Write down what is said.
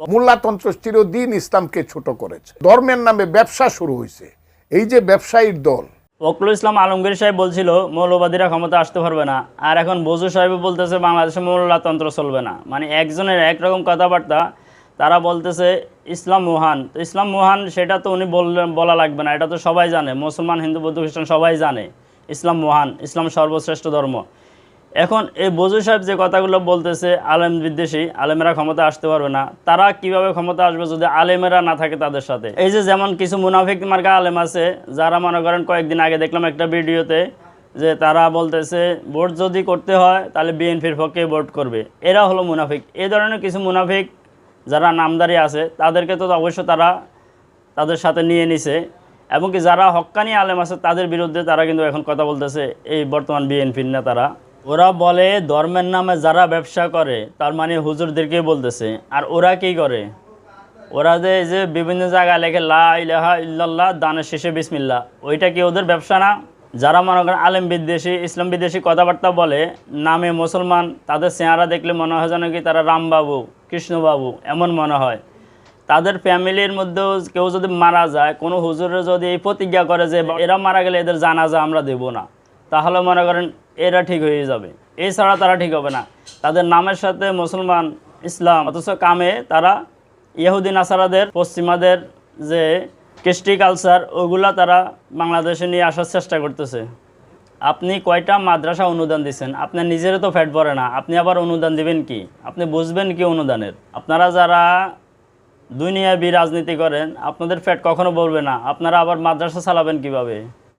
মোল্লাতন্ত্র চিরদিন ইসলামকে ছোট করেছে। ধর্মের নামে ব্যবসা শুরু হয়েছে এই যে ব্যবসায়ীর দল। ফখরুল ইসলাম আলমগীর সাহেব বলছিল, মৌলবাদীরা ক্ষমতা আসতে পারবে না। আর এখন বজু সাহেব বলতেছে, বাংলাদেশে মৌলতন্ত্র চলবে না। মানে একজনের একরকম কথাবার্তা, তারা বলতেছে, ইসলাম মহান। তো ইসলাম মহান, সেটা তো উনি বললেন বলা লাগবে না। এটা তো সবাই জানে। মুসলমান, হিন্দু, বৌদ্ধ, খ্রিস্টান সবাই জানে। ইসলাম মহান, ইসলাম সর্বশ্রেষ্ঠ ধর্ম। এখন এই বজু সাহেব যে কথাগুলো বলতেছে, আলেম বিদ্বেষী, আলেমেরা ক্ষমতা আসতে পারবে না। তারা কীভাবে ক্ষমতা আসবে যদি আলেমেরা না থাকে তাদের সাথে? এই যে যেমন কিছু মুনাফিক মার্কা আলেম আছে, যারা মনে করেন কয়েকদিন আগে দেখলাম একটা ভিডিওতে যে তারা বলতেছে, ভোট যদি করতে হয়, তাহলে বিএনপির পক্ষে ভোট করবে। এরা হলো মুনাফিক। এই ধরনের কিছু মুনাফিক যারা নামদারি আছে, তাদেরকে তো অবশ্য তারা তাদের সাথে নিয়ে নিছে। এবং কি যারা হক্কানি আলেম আছে, তাদের বিরুদ্ধে তারা কিন্তু এখন কথা বলতেছে, এই বর্তমান বিএনপির নেতারা। ওরা বলে, ধর্মের নামে যারা ব্যবসা করে, তার মানে হুজুরদেরকে বলতেছে। আর ওরা কি করে? ওরা যে এই যে বিভিন্ন জায়গায় লেখে, লা ইলাহা ইল্লাল্লাহ, দানের শেষে বিসমিল্লা ওইটা কি ওদের ব্যবসা না? যারা মনে করেন আলেম বিদ্বেষী, ইসলাম বিদ্বেষী কথাবার্তা বলে, নামে মুসলমান, তাদের চেহারা দেখলে মনে হয় যেন কি তারা রামবাবু, কৃষ্ণবাবু, এমন মনে হয়। তাদের ফ্যামিলির মধ্যেও কেউ যদি মারা যায়, কোনো হুজুরে যদি এই প্রতিজ্ঞা করে যে, এরা মারা গেলে এদের জানাজা আমরা দেব না। তাহলে মনে করেন এরা ঠিক হয়ে যাবে। এছাড়া তারা ঠিক হবে না। তাদের নামের সাথে মুসলমান, ইসলাম, অথচ কামে তারা ইহুদিন আসারাদের পশ্চিমাদের যে কৃষ্টি কালচার ওগুলা তারা বাংলাদেশে নিয়ে আসার চেষ্টা করতেছে। আপনি কয়টা মাদ্রাসা অনুদান দিচ্ছেন আপনার নিজেরও তো ফ্যাট পড়ে না। আপনি আবার অনুদান দিবেন কি? আপনি বুঝবেন কি অনুদানের? আপনারা যারা দুনিয়াবি রাজনীতি করেন, আপনাদের ফ্যাট কখনো বলবে না। আপনারা আবার মাদ্রাসা চালাবেন কীভাবে?